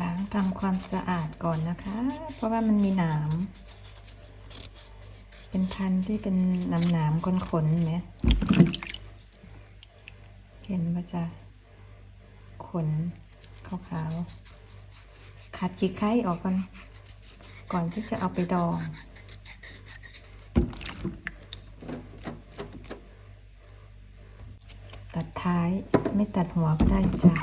ล้างทำความสะอาดก่อนนะคะ เพราะว่ามันมีหนาม เป็นพันที่เป็นหนามหนามขนๆไหมเห็นปะจ๊ะขนขาวๆขัดจีไข่ออกก่อน ก่อนที่จะเอาไปดองตัดท้ายไม่ตัดหัวก็ได้จ้ะ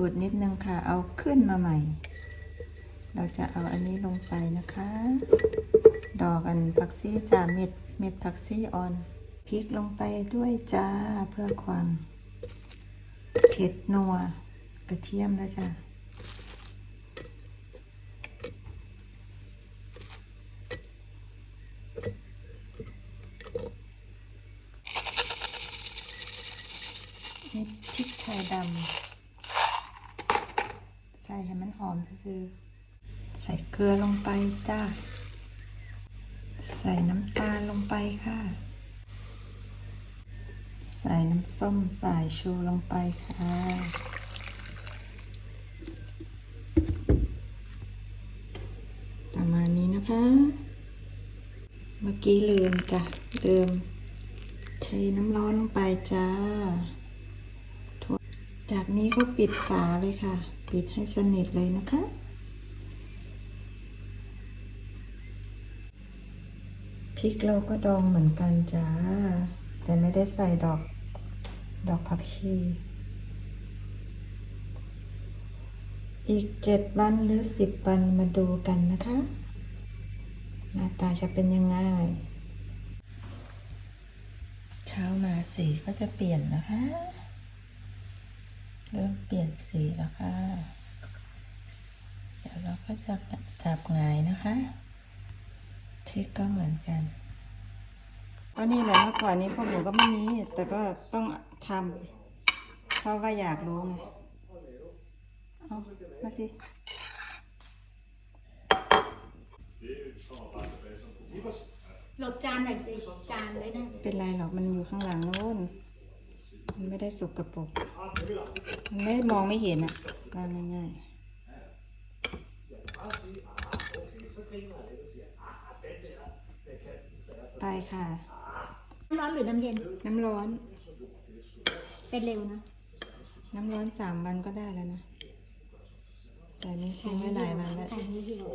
สูตรนิดนึงค่ะ เอาขึ้นมาใหม่ เราจะเอาอันนี้ลงไปนะคะ ดอกอันผักซี่จ้าเม็ดเม็ดผักซี่อ่อนพริกลงไปด้วยจ้าเพื่อความเผ็ดนัวกระเทียมแล้วจ้าเม็ดพริกไทยดำ ใช่ให้มันหอมซื่อใส่เกลือลงไปจ้า ใส่น้ำตาลลงไปค่ะ ใส่น้ำส้มสายชูลงไปค่ะ ประมาณนี้นะคะ เมื่อกี้ลืมจ้ะลืมใช้น้ำร้อนลงไปจ้า จากนี้ก็ปิดฝาเลยค่ะ ปิดให้สนิทเลยนะคะ พริกเราก็ดองเหมือนกันจ้า แต่ไม่ได้ใส่ดอกดอกผักชี อีกเจ็ดวันหรือสิบวันมาดูกันนะคะ หน้าตาจะเป็นยังไง เช้ามาสีก็จะเปลี่ยนนะคะ เริ่มเปลี่ยนสีแล้วค่ะ เดี๋ยวเราก็จะจับหงายนะคะพริกก็เหมือนกันก็นี่แหละเมื่อก่อนนี้พวกหนูก็ไม่มี แต่ก็ต้องทำเพราะว่าอยากรู้ไง เอามาสิหลบจานหน่อยสิจานเลยนะเป็นไรหรอกมันอยู่ข้างหลังโน้นมัน ไม่ได้สกปรกมันไม่มองไม่เห็นอะว่าง่ายๆไปค่ะ น้ำร้อนหรือน้ำเย็น น้ำร้อน เป็นเร็วนะ น้ำร้อนสามวันก็ได้แล้วนะ แต่นี่ใช้ไว้หลายวันแล้วใส่ให้เหี่ยว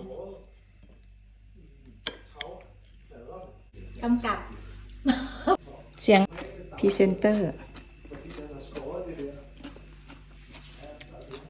กำกับ เสียงพรีเซนเตอร์